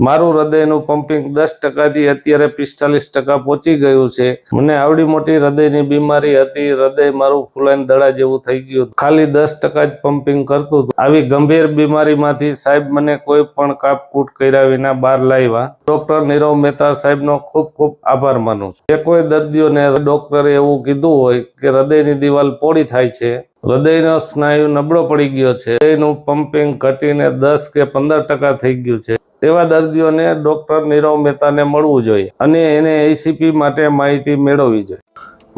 મારું હૃદયનું પમ્પિંગ દસ ટકાથી અત્યારે પિસ્તાલીસ ટકા પહોંચી ગયું છે. મને આવડી મોટી હૃદયની બીમારી હતી. હૃદય મારું ફૂલાઈને દડા જેવું થઈ ગયું. ખાલી દસ ટકા જ પમ્પિંગ કરતું હતું. આવી ગંભીર બીમારીમાંથી સાહેબ મને કોઈ પણ કાપકૂટ કર્યા વિના બહાર લાવ્યા. ડોક્ટર નીરવ મહેતા સાહેબનો ખૂબ ખૂબ આભાર માનું છું. જે કોઈ દર્દીઓને ડોક્ટરે એવું કીધું હોય કે હૃદયની દિવાલ પોળી થાય છે, હૃદયનો સ્નાયુ નબળો પડી ગયો છે, હૃદયનું પમ્પિંગ ઘટીને દસ કે પંદર ટકા થઈ ગયું છે. તેવા દર્દીઓને ડૉક્ટર નીરવ મહેતાને મળવું જોઈએ અને એને એસીપી માટે માહિતી મેળવવી જોઈએ.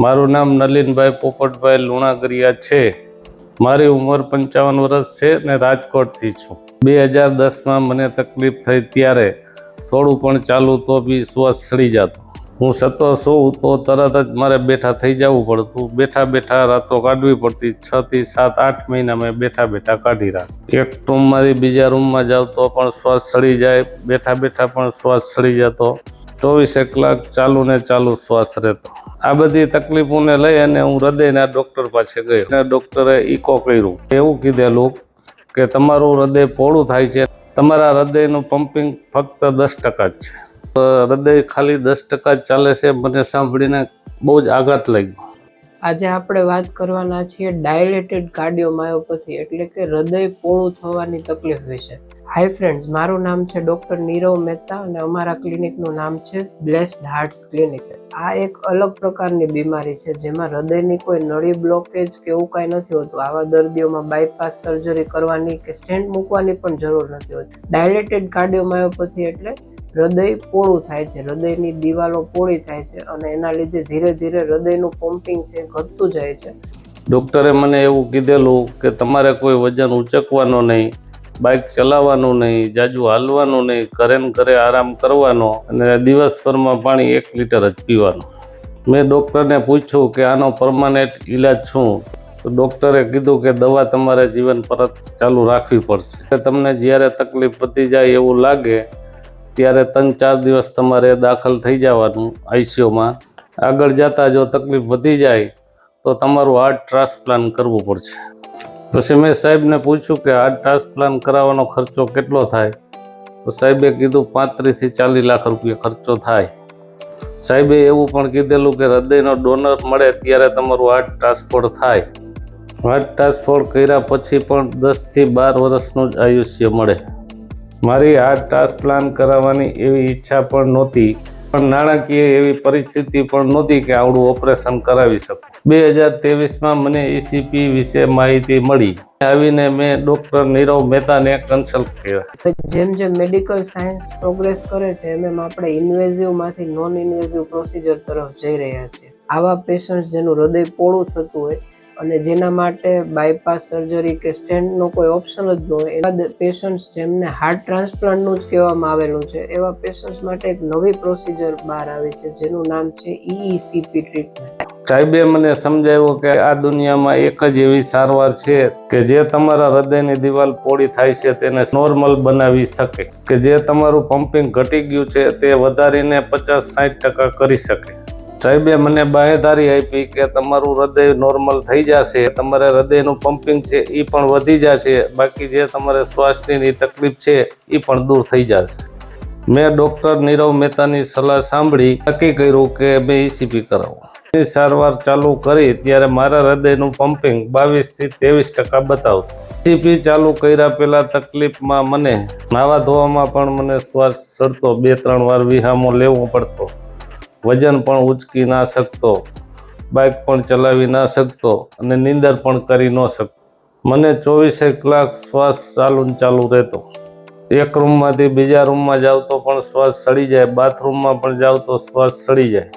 મારું નામ નલિનભાઈ પોપટભાઈ લુણાગરિયા છે. મારી ઉંમર પંચાવન વર્ષ છે ને રાજકોટથી છું. બે હજાર દસમાં મને તકલીફ થઈ ત્યારે થોડું પણ ચાલુ તો બી શ્વાસ સડી જતો. હું સતો સૌ તો તરત જ મારે બેઠા થઈ જવું પડતું. બેઠા બેઠા રાતો કાઢવી પડતી. છ થી સાત, આઠ મહિના મેં બેઠા બેઠા કાઢી રાખ એક રૂમમાંથી બીજા રૂમમાં જાવ તો પણ શ્વાસ સડી જાય. બેઠા બેઠા પણ શ્વાસ સડી જતો. ચોવીસે કલાક ચાલુ ને ચાલુ શ્વાસ રહેતો. આ બધી તકલીફોને લઈ અને હું હૃદયના ડૉક્ટર પાસે ગયો. અને ડૉક્ટરે ઇકો કર્યું. એવું કીધેલું કે તમારું હૃદય પહોળું થાય છે. તમારા હૃદયનું પમ્પિંગ ફક્ત દસ ટકા જ છે. હૃદય ખાલી દસ ટકા ચાલે છે મને સાંભળીને બહુ જ આઘાત લાગ્યો. આજે આપણે વાત કરવાના છીએ ડાયલેટેડ કાર્ડિયોમાયોપેથી એટલે કે હૃદય પોળું થવાની તકલીફ વિશે. હાય ફ્રેન્ડ્સ મારું નામ છે ડૉક્ટર નીરવ મહેતા અને અમારા ક્લિનિકનું નામ છે બ્લેસ્ડ હાર્ટ્સ ક્લિનિક આ એક અલગ પ્રકારની બીમારી છે જેમાં હૃદયની કોઈ નળી બ્લોકેજ કે એવું કાંઈ નથી હોતું. આવા દર્દીઓમાં બાયપાસ સર્જરી કરવાની કે સ્ટેન્ડ મૂકવાની પણ જરૂર નથી હોતી. ડાયલેટેડ કાર્ડિયોમાયોપેથી એટલે હૃદય પોળું થાય છે. હૃદયની દિવાલો પોળી થાય છે અને એના લીધે ધીરે ધીરે હૃદયનું પમ્પિંગ છે ઘટતું જાય છે. ડૉક્ટરે મને એવું કીધેલું કે તમારે કોઈ વજન ઉચકવાનો નહીં બાઇક ચલાવવાનું નહીં, જાજુ હાલવાનું નહીં, ઘરે ઘરે આરામ કરવાનો અને દિવસભરમાં પાણી એક લીટર જ પીવાનું. મેં ડૉક્ટરને પૂછ્યું કે આનો પરમાનન્ટ ઈલાજ શું? તો ડૉક્ટરે કીધું કે દવા તમારે જીવન પરત ચાલુ રાખવી પડશે. તમને જ્યારે તકલીફ પતી જાય એવું લાગે ત્યારે ત્રણ ચાર દિવસ તમારે દાખલ થઈ જવાનું આઈસીયુમાં. આગળ જતાં જો તકલીફ વધી જાય, તો તમારું હાર્ટ ટ્રાન્સપ્લાન્ટ કરવું પડશે. પછી મેં સાહેબને પૂછ્યું કે હાર્ટ ટ્રાન્સપ્લાન્ટ કરાવવાનો ખર્ચો કેટલો થાય? તો સાહેબે કીધું પાંત્રીસથી ચાલીસ લાખ રૂપિયા ખર્ચો થાય. સાહેબે એવું પણ કીધેલું કે હૃદયનો ડોનર મળે ત્યારે તમારું હાર્ટ ટ્રાન્સફર થાય. હાર્ટ ટ્રાન્સફર કર્યા પછી પણ દસથી બાર વર્ષનું જ આયુષ્ય મળે. મારી હાર્ટ પ્લાન કરાવવાની એવી ઈચ્છા પણ નહોતી, પણ નાણાકીય એવી પરિસ્થિતિ પણ નહોતી કે આવડું ઓપરેશન કરાવી શકું. બે હજાર ત્રેવીસમાં મને ઈસીપી વિશે માહિતી મળી. આવીને મેં ડૉક્ટર નીરવ મહેતાને કન્સલ્ટ કર્યા. જેમ જેમ મેડિકલ સાયન્સ પ્રોગ્રેસ કરે છે, એમ એમ આપણે ઇન્વેઝિવમાંથી નોન ઇન્વેઝિવ પ્રોસિજર તરફ જઈ રહ્યા છીએ. આવા પેશન્ટ્સ જેનું હૃદય પોળું થતું હોય અને જેના માટે બાયપાસ સર્જરી કે સ્ટેન્ટનો કોઈ ઓપ્શન જ ન હોય એવા પેશન્ટ્સ જેમને હાર્ટ ટ્રાન્સપ્લાન્ટનું જ કહેવામાં આવેલું છે, એવા પેશન્ટ્સ માટે એક નવી પ્રોસિજર બહાર આવી છે, જેનું નામ છે ઈઈસીપી ટ્રીટમેન્ટ સાહેબે મને સમજાવ્યું કે આ દુનિયામાં એક જ એવી સારવાર છે કે જે તમારા હૃદયની દિવાલ પોળી થાય છે, તેને નોર્મલ બનાવી શકે કે જે તમારું પમ્પિંગ ઘટી ગયું છે, તે વધારીને પચાસ સાઠ ટકા કરી શકે સાહેબે મને બાહેધારી આપી કે તમારું હૃદય નોર્મલ થઈ જશે, તમારે હૃદયનું પમ્પિંગ છે એ પણ વધી જશે, બાકી જે તમારે શ્વાસની તકલીફ છે એ પણ દૂર થઈ જશે. મેં ડૉક્ટર નીરવ મહેતાની સલાહ સાંભળી, નક્કી કર્યું કે મેં ઈસીપી કરાવું. એ સારવાર ચાલુ કરી, ત્યારે મારા હૃદયનું પમ્પિંગ બાવીસથી ત્રેવીસ ટકા બતાવતું. ઈસીપી ચાલુ કર્યા પહેલાં તકલીફમાં મને નાવા ધોવામાં પણ મને શ્વાસ ચડતો બે ત્રણ વાર વિહામો લેવો પડતો. વજન પણ ઉચકી ના શકતો, બાઇક પણ ચલાવી ના શકતો અને નીંદર પણ કરી ન શકતો. મને ચોવીસે કલાક શ્વાસ ચાલુ ચાલુ રહેતો. એક રૂમમાંથી બીજા રૂમમાં જાવ તો પણ શ્વાસ સડી જાય, બાથરૂમમાં પણ જાવ તો શ્વાસ સડી જાય.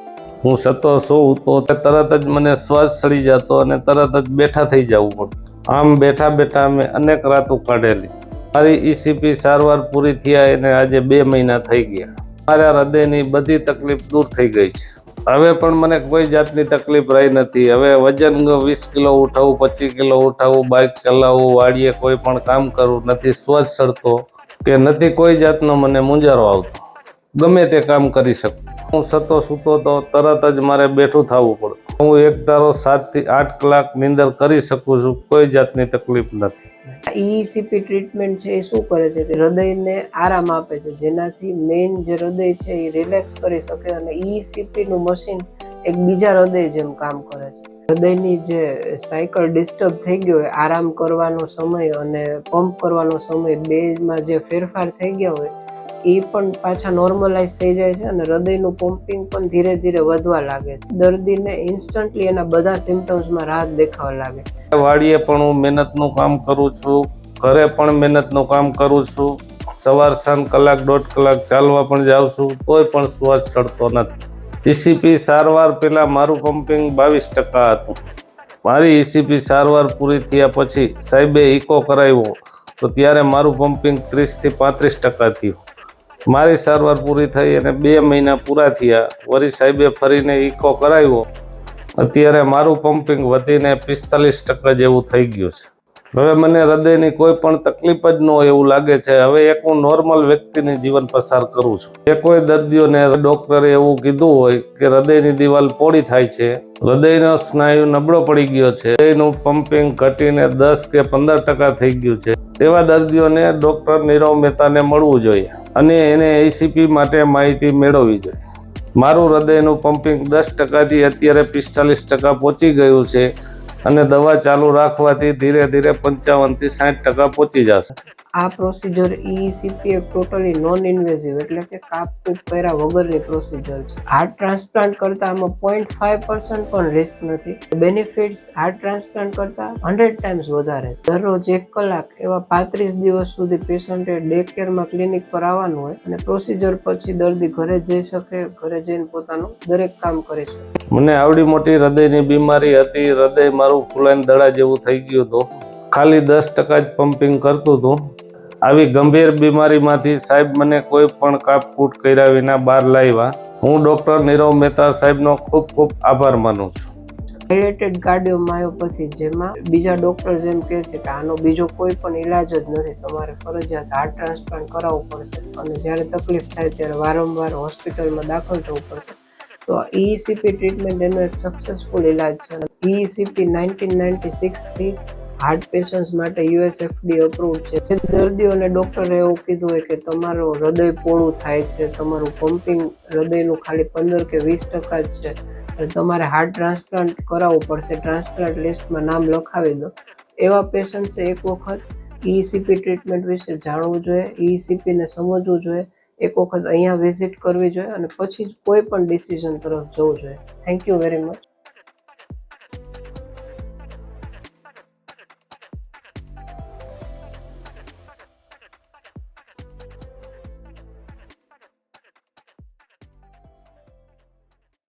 હું સતો સૌ તો તરત જ મને શ્વાસ સડી જતો અને તરત જ બેઠા થઈ જવું પડતું. આમ બેઠા બેઠા અમે અનેક રાતો કાઢેલી. મારી ઈસીપી સારવાર પૂરી થયા એને આજે બે મહિના થઈ ગયા. મારા હૃદયની બધી તકલીફ દૂર થઈ ગઈ છે. હવે પણ મને કોઈ જાતની તકલીફ રહી નથી. હવે વજન વીસ કિલો ઉઠાવું, પચીસ કિલો ઉઠાવું, બાઇક ચલાવવું વાડીએ કોઈ પણ કામ કરવું નથી શ્વાસ ચડતો કે નથી કોઈ જાતનો મને મુંજારો આવતો. ગમે તે કામ કરી શકું. હું સતો સૂતો તો તરત જ મારે બેઠું થવું પડતું હું એક તારો સાતથી આઠ કલાક નિંદર કરી શકું છું, કોઈ જાતની તકલીફ નથી. ઈસીપી ટ્રીટમેન્ટ છે એ શું કરે છે? કે હૃદયને આરામ આપે છે, જેનાથી મેઇન જે હૃદય છે એ રિલેક્સ કરી શકે અને ઈસીપી નું મશીન એક બીજા હૃદય જેમ કામ કરે છે. હૃદયની જે સાયકલ ડિસ્ટર્બ થઈ ગયો હોય, આરામ કરવાનો સમય અને પંપ કરવાનો સમય, બેમાં જે ફેરફાર થઈ ગયા હોય એ પણ પાછા નોર્મલાઇઝ થઈ જાય છે અને હૃદયનું પમ્પિંગ પણ ધીરે ધીરે વધવા લાગે છે. દર્દીને ઇન્સ્ટન્ટલી એના બધા સિમ્ટમ્સમાં રાહત દેખાવા લાગે વાડીએ પણ હું મહેનતનું કામ કરું છું. ઘરે પણ મહેનતનું કામ કરું છું. સવાર, સાંજ કલાક, દોઢ કલાક ચાલવા પણ જાઉં છું. તોય પણ શ્વાસ ચડતો નથી. ઈસીપી સારવાર પહેલાં મારું પમ્પિંગ બાવીસ ટકા હતું. મારી ઈસીપી સારવાર પૂરી થયા પછી સાહેબે ઇકો કરાવ્યો. તો ત્યારે મારું પમ્પિંગ ત્રીસથી પાંત્રીસ ટકા થયું. મારી સારવાર પૂરી થઈ અને બે મહિના પૂરા થયા. વરી સાહેબે ફરીને ઇકો કરાવ્યો. અત્યારે મારું પમ્પિંગ વધીને પિસ્તાલીસ ટકા જેવું થઈ ગયું છે. હવે મને હૃદયની કોઈ પણ તકલીફ જ ન હોય એવું લાગે છે. હવે એક હું નોર્મલ વ્યક્તિની જીવન પસાર કરું છું. જે કોઈ દર્દીઓને ડૉક્ટરે એવું કીધું હોય કે હૃદયની દિવાલ પોળી થાય છે. હૃદયનો સ્નાયુ નબળો પડી ગયો છે. હૃદયનું પમ્પિંગ ઘટીને દસ કે પંદર ટકા થઈ ગયું છે. તેવા દર્દીઓને ડૉક્ટર નીરવ મહેતાને મળવું જોઈએ અને એને એસીપી માટે માહિતી મેળવવી જોઈએ. મારું હૃદયનું પમ્પિંગ દસ ટકાથી અત્યારે પિસ્તાલીસ ટકા પહોંચી ગયું છે અને દવા ચાલુ રાખવાથી ધીરે ધીરે પંચાવનથી સાઠ ટકા પહોંચી જશે. આ પ્રોસિજર ઈસીપી એક ટોટલી નોન ઇન્વેઝિવ એટલે કે કાપકૂપ કર્યા વગરની પ્રોસિજર છે. હાર્ટ ટ્રાન્સપ્લાન્ટ કરતા આમાં પોઈન્ટ ફાઈવ પર્સન્ટ પણ રિસ્ક નથી. બેનિફિટ્સ હાર્ટ ટ્રાન્સપ્લાન્ટ કરતા હંડ્રેડ ટાઈમ્સ વધારે દરરોજ એક કલાક એવા પાંત્રીસ દિવસ સુધી પેશન્ટે ડે કેરમાં ક્લિનિક પર આવવાનું હોય અને પ્રોસિજર પછી દર્દી ઘરે જઈ શકે, ઘરે જઈને પોતાનું દરેક કામ કરી શકે. મને આવડી મોટી હૃદયની બીમારી હતી, હૃદય મારું ફૂલાઈને દડા જેવું થઈ ગયું હતું. ખાલી દસ ટકા જ પમ્પિંગ કરતું હતું. આવી ગંભીર બીમારીમાંથી સાહેબ મને કોઈ પણ કાપકૂટ કર્યા વિના બહાર લાવ્યા. હું ડૉક્ટર નીરવ મહેતા સાહેબનો ખૂબ ખૂબ આભાર માનું છું. ડાયલેટેડ કાર્ડિયોમાયોપેથી જેમાં બીજા ડૉક્ટર જેમ કહે છે કે આનો બીજો કોઈ પણ ઈલાજ જ નથી. તમારે ફરજિયાત હાર્ટ ટ્રાન્સપ્લાન્ટ કરાવવું પડશે. અને જ્યારે તકલીફ થાય ત્યારે વારંવાર હોસ્પિટલમાં દાખલ થવું પડશે. તો ઈસીપી ટ્રીટમેન્ટ એનો એક સક્સેસફુલ ઇલાજ છે. ઈસીપી નાઇન્ટીન નાઇન્ટી સિક્સથી હાર્ટ પેશન્ટ્સ માટે યુએસએફડી અપ્રુવ છે. જે દર્દીઓને ડૉક્ટરે એવું કીધું હોય કે તમારું હૃદય પોળું થાય છે, તમારું પમ્પિંગ હૃદયનું ખાલી પંદર કે વીસ ટકા જ છે. તમારે હાર્ટ ટ્રાન્સપ્લાન્ટ કરાવવું પડશે ટ્રાન્સપ્લાન્ટ લિસ્ટમાં નામ લખાવી દો. એવા પેશન્ટ્સે એક વખત ઈસીપી ટ્રીટમેન્ટ વિશે જાણવું જોઈએ ઈસીપીને સમજવું જોઈએ, એક વખત અહીંયા વિઝિટ કરવી જોઈએ અને પછી જ કોઈ પણ ડિસિઝન તરફ જવું જોઈએ. Thank you very much